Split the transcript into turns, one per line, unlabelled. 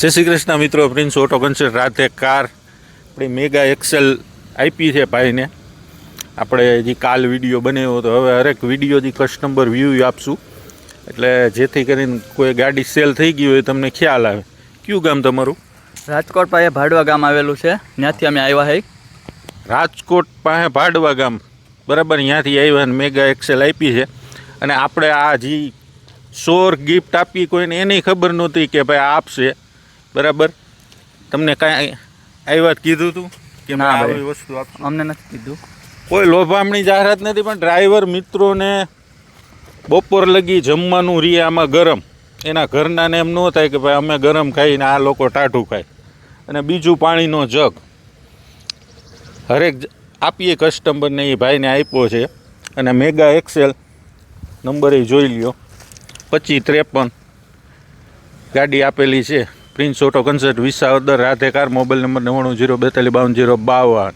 જય શ્રી કૃષ્ણ મિત્રો prince auto concert રાતે કાર. આપણી મેગા એક્સેલ આપી છે ભાઈને. આપણે જે કાલ વીડિયો બનાવ્યો તો હવે હરેક વિડીયોથી કસ્ટમર વ્યૂ આપશું. એટલે જેથી કરીને કોઈ ગાડી સેલ થઈ ગઈ હોય તમને ખ્યાલ આવે. કયું ગામ તમારું?
રાજકોટ પાસે ભાડવા ગામ આવેલું છે. ત્યાંથી અમે આવ્યા હઈ.
રાજકોટ પાસે ભાડવા ગામ. બરાબર ત્યાંથી આવ્યા અને મેગા એક્સેલ આપી છે. અને આપણે આ જે સોર ગિફ્ટ આપી કોઈને એની ખબર નહોતી કે ભાઈ આપશે. બરાબર? તમને કાંઈ આવી વાત કીધું હતું કે
ના.
આવી વસ્તુ આપશું
અમને નથી કીધું.
કોઈ લોભામણી જાહેરાત નથી પણ ડ્રાઈવર મિત્રોને બપોર લગી જમવાનું રીએ આમાં ગરમ. એના ઘરનાને એમ ન થાય કે ભાઈ અમે ગરમ ખાઈને આ લોકો ટાઢું ખાય. અને બીજું પાણીનો જગ. હરેક આપીએ કસ્ટમરને એ ભાઈને આપ્યો છે. અને મેગા એક્સેલ નંબર એ જોઈ લ્યો. પચીસ ત્રેપન ગાડી આપેલી છે. પ્રિન્સ ઓટો કન્સર્ટ વિસાવદર રાધેકાર મોબાઈલ નંબર નવ્વાણું જીરો બેતાલીસ બાવન જીરો બાવન.